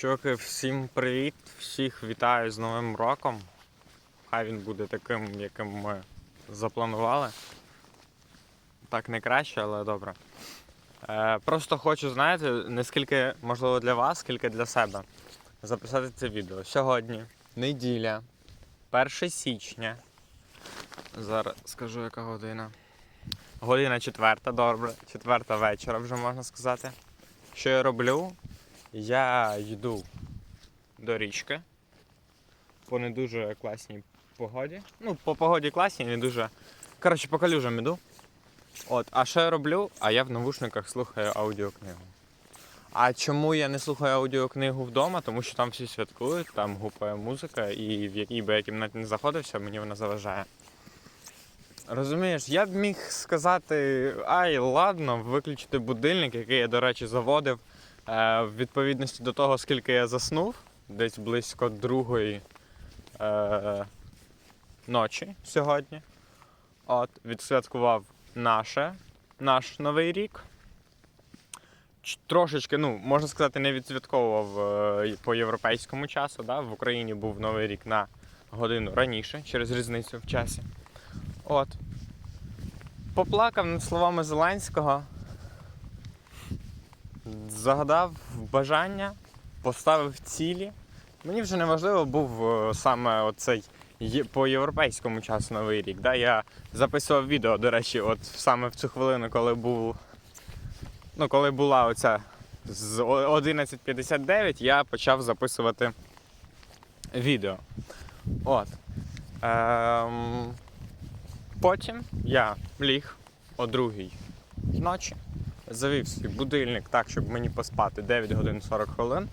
Чуваки, всім привіт! Всіх вітаю з Новим роком. Хай він буде таким, яким ми запланували. Так не краще, але добре. Е, просто хочу, знаєте, не скільки можливо для вас, скільки для себе записати це відео. Сьогодні неділя, 1 січня. Зараз скажу, яка година. Година четверта, добре, четверта вечора вже можна сказати. Що я роблю? Я йду до річки по не дуже класній погоді. Ну, по погоді класній, не дуже. Коротше, по калюжам іду. От, а що я роблю? А я в навушниках слухаю аудіокнигу. А чому я не слухаю аудіокнигу вдома? Тому що там всі святкують, там гупає музика, і в якій би я кімнаті не знаходився, мені вона заважає. Розумієш, я б міг сказати, ай, ладно, виключити будильник, який я, до речі, заводив в відповідності до того, скільки я заснув, десь близько другої е, ночі сьогодні. От, відсвяткував наше, наш новий рік. Трошечки, ну, можна сказати, не відсвятковував е, по європейському часу. Да? В Україні був новий рік на годину раніше, через різницю в часі. От. Поплакав над словами Зеленського. Загадав бажання, поставив цілі. Мені вже не важливо був е, саме оцей по європейському часу новий рік. Да? Я записував відео, до речі, от саме в цю хвилину, коли був. Ну, коли була оця з 11.59, я почав записувати відео. От. Ем... Потім я ліг о другій ночі, завів свій будильник так, щоб мені поспати 9 годин 40 хвилин.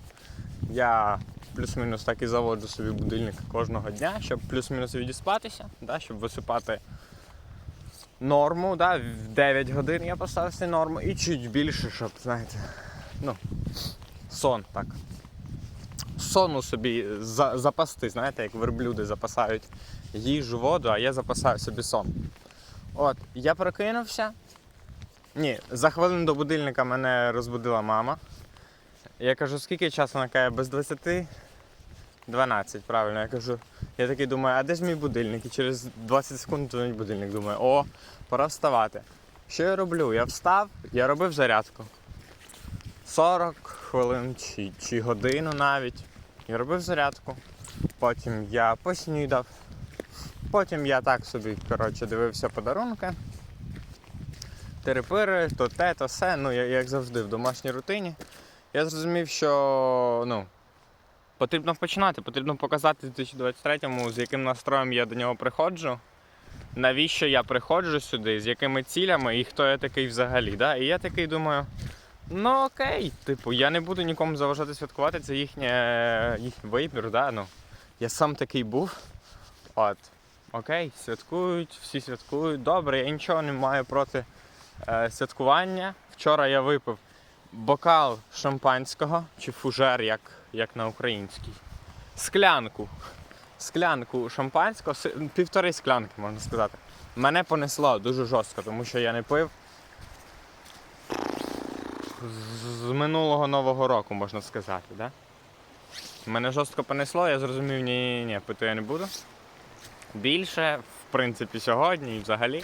Я плюс-мінус так і заводжу собі будильник кожного дня, щоб плюс-мінус відіспатися, да, щоб висипати норму. Да, в 9 годин я поставив собі норму і чуть більше, щоб, знаєте, ну, сон так. Сону собі за- запасти, знаєте, як верблюди запасають їжу, воду, а я запасаю собі сон. От, я прокинувся. Ні, за хвилину до будильника мене розбудила мама. Я кажу, скільки часу вона каже, без 20? 12, правильно. Я кажу, я такий думаю, а де ж мій будильник? І через 20 секунд будильник. Думаю, о, пора вставати. Що я роблю? Я встав, я робив зарядку. 40 хвилин чи, чи годину навіть. Я робив зарядку. Потім я поснідав. Потім я так собі коротше, дивився подарунки. Терепири, то те, то все. Ну, як завжди, в домашній рутині. Я зрозумів, що ну, потрібно починати, потрібно показати 2023-му, з яким настроєм я до нього приходжу. Навіщо я приходжу сюди, з якими цілями і хто я такий взагалі. Да? І я такий думаю, ну окей, типу, я не буду нікому заважати святкувати, це їхнє, їхній вибір. Да? Ну, я сам такий був. От. Окей, святкують, всі святкують. Добре, я нічого не маю проти святкування. Вчора я випив бокал шампанського чи фужер, як, як на українській. Склянку. Склянку шампанського, півтори склянки, можна сказати. Мене понесло дуже жорстко, тому що я не пив з- минулого Нового року, можна сказати. Да? Мене жорстко понесло, я зрозумів, ні, ні, ні, пити я не буду. Більше, в принципі, сьогодні і взагалі.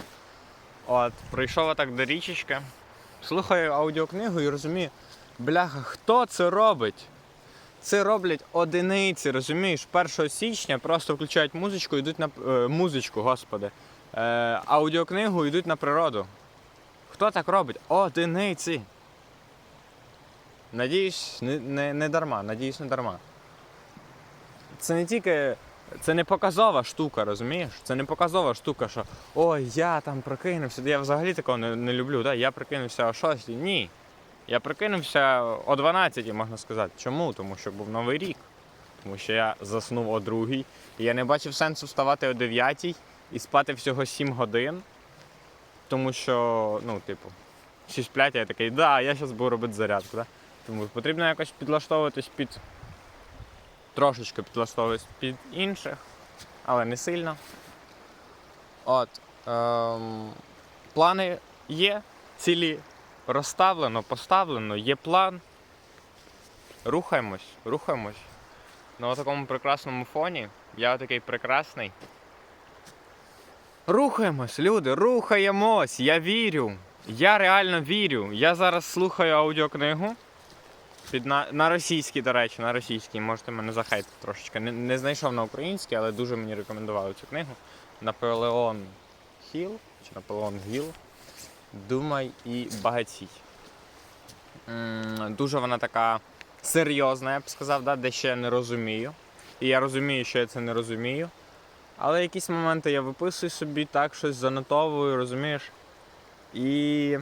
От, прийшов отак до річечки, слухаю аудіокнигу і розумію, бляха, хто це робить? Це роблять одиниці, розумієш? 1 січня просто включають музичку, йдуть на е, музичку, господи. Е, аудіокнигу йдуть на природу. Хто так робить? Одиниці. Надіюсь, не, не, не дарма, надіюсь, не дарма. Це не тільки. Це не показова штука, розумієш? Це не показова штука, що ой, я там прокинувся. Я взагалі такого не, не люблю. Да? Я прокинувся о 6. Ні. Я прокинувся о 12, можна сказати. Чому? Тому що був новий рік. Тому що я заснув о 2. І я не бачив сенсу вставати о 9 і спати всього 7 годин. Тому що, ну, типу, всі сплять, я такий, да, я зараз буду робити зарядку. Да? Тому потрібно якось підлаштовуватись під трошечки підлаштовуватись під інших, але не сильно. От. Ем, плани є, цілі розставлено, поставлено, є план. рухаємось, рухаємось. На такому прекрасному фоні. Я такий прекрасний. Рухаємось, люди, рухаємось! Я вірю. Я реально вірю. Я зараз слухаю аудіокнигу. Під на, на російській, до речі, на російській. Можете мене захейтити трошечки. Не, не знайшов на українській, але дуже мені рекомендували цю книгу. Наполеон Хіл чи Наполеон Гіл. Думай і багатій. Дуже вона така серйозна, я б сказав, да, де ще я не розумію. І я розумію, що я це не розумію. Але якісь моменти я виписую собі, так, щось занотовую, розумієш? І.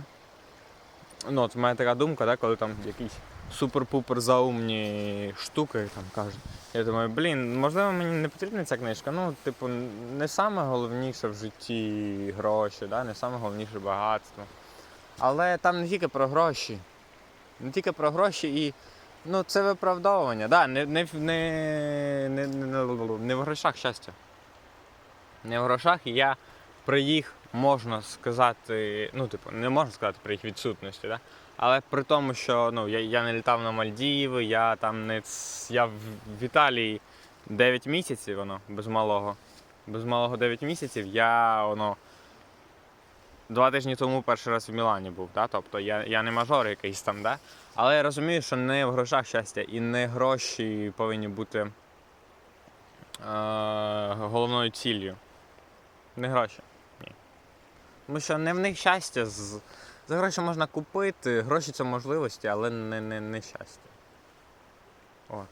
Ну, от в мене така думка, да, коли там якісь супер-пупер заумні штуки там кажуть. Я думаю, блін, можливо, мені не потрібна ця книжка. Ну, типу, не саме головніше в житті гроші, да? не саме головніше багатство. Але там не тільки про гроші. Не тільки про гроші і. Ну, це виправдовування. Да, не, не, не, не, не в грошах щастя. Не в грошах, і я при їх можна сказати, ну, типу, не можна сказати при їх відсутності, да? але при тому, що ну, я, я не літав на Мальдіви, я там не я в Італії 9 місяців, воно, без малого. Без малого 9 місяців я воно. Два тижні тому перший раз в Мілані був, да? тобто я, я не мажор якийсь там, да? але я розумію, що не в грошах щастя і не гроші повинні бути е, головною ціллю. Не гроші. Тому що не в них щастя. За гроші можна купити, гроші це можливості, але не, не, не щастя. От.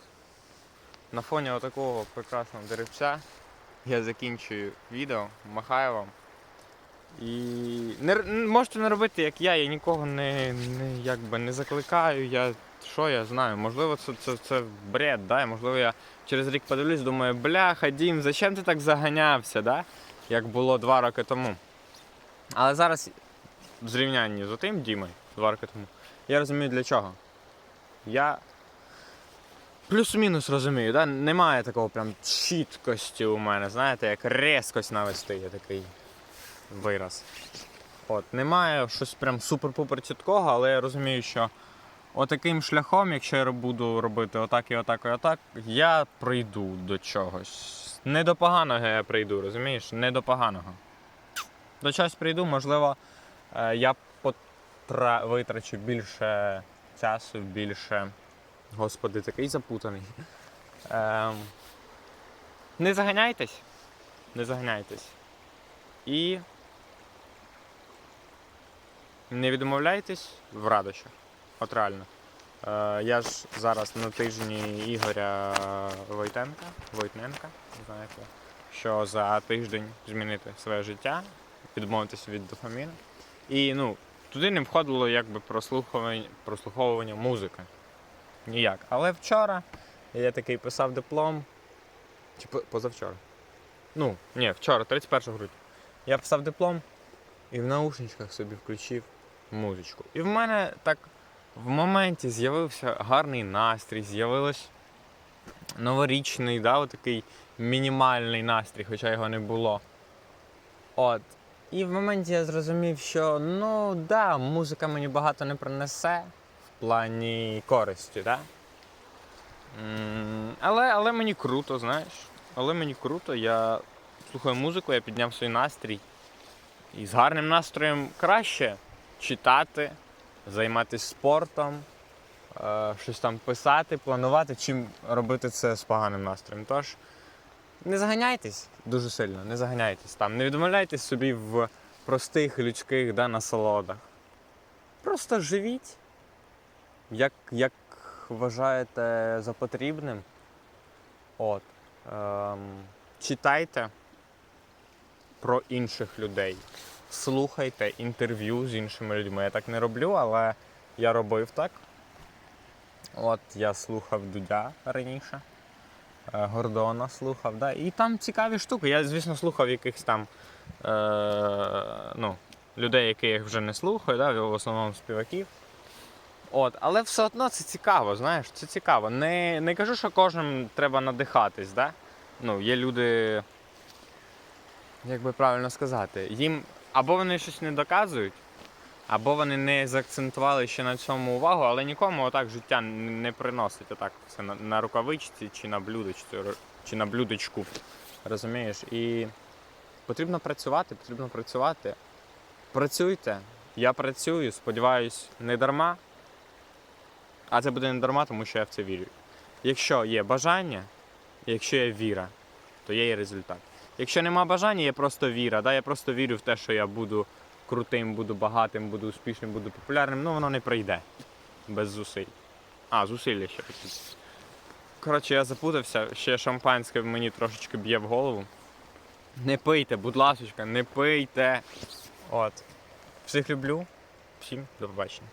На фоні отакого прекрасного деревця я закінчую відео, махаю вам. І не, можете не робити, як я, я нікого не, не, якби, не закликаю. Я, що я знаю, можливо, це, це, це бред, да? можливо, я через рік подивлюсь, думаю, бляха, Дім, зачем ти так заганявся, да? як було два роки тому. Але зараз в зрівнянні з отим Дімою два роки тому, я розумію для чого. Я плюс-мінус розумію, да? немає такого прям чіткості у мене, знаєте, як резкость навести є такий вираз. От, немає щось прям супер-пупер чіткого, але я розумію, що отаким шляхом, якщо я буду робити отак і отак і отак, я прийду до чогось. Не до поганого я прийду, розумієш? Не до поганого. До чогось прийду, можливо, е, я потра... витрачу більше часу, більше. Господи, такий запутаний. Ем... Не заганяйтесь. Не заганяйтесь. І не відмовляйтесь в радощах. От реально. Е, я ж зараз на тижні Ігоря Войтенка, Войтненка, знаєте, що за тиждень змінити своє життя, відмовитися від дофаміну. І ну, туди не входило якби прослуховування, прослуховування музики. Ніяк. Але вчора я такий писав диплом. Чи позавчора? Ну, ні, вчора, 31 грудня. Я писав диплом і в наушничках собі включив музичку. І в мене так в моменті з'явився гарний настрій, з'явилось новорічний, да, такий мінімальний настрій, хоча його не було. От. І в моменті я зрозумів, що ну да, музика мені багато не принесе в плані користі, да? Але, але мені круто, знаєш. Але мені круто, я слухаю музику, я підняв свій настрій. І з гарним настроєм краще читати, займатися спортом, е, щось там писати, планувати, чим робити це з поганим настроєм. Тож не заганяйтесь дуже сильно, не заганяйтесь там, не відмовляйтесь собі в простих людських да, насолодах. Просто живіть, як, як вважаєте за потрібним. От. Ем, читайте про інших людей. Слухайте інтерв'ю з іншими людьми. Я так не роблю, але я робив так. От я слухав Дудя раніше, Гордона слухав, да? і там цікаві штуки. Я, звісно, слухав якихось там е, ну, людей, яких вже не слухаю, да? в основному співаків. От, але все одно це цікаво, знаєш, це цікаво. Не, не кажу, що кожним треба надихатись, да? Ну, є люди, як би правильно сказати, їм або вони щось не доказують, Або вони не заакцентували ще на цьому увагу, але нікому отак життя не приносить отак це на, на рукавичці чи на блюдечці, ро- чи на блюдечку. Розумієш? І потрібно працювати, потрібно працювати. Працюйте. Я працюю, сподіваюсь, не дарма. А це буде не дарма, тому що я в це вірю. Якщо є бажання, якщо є віра, то є і результат. Якщо нема бажання, є просто віра. Да? Я просто вірю в те, що я буду крутим, буду багатим, буду успішним, буду популярним, ну воно не прийде без зусиль. А, зусилля ще такі. Коротше, я запутався, ще шампанське мені трошечки б'є в голову. Не пийте, будь ласочка, не пийте. От. Всіх люблю. Всім до побачення.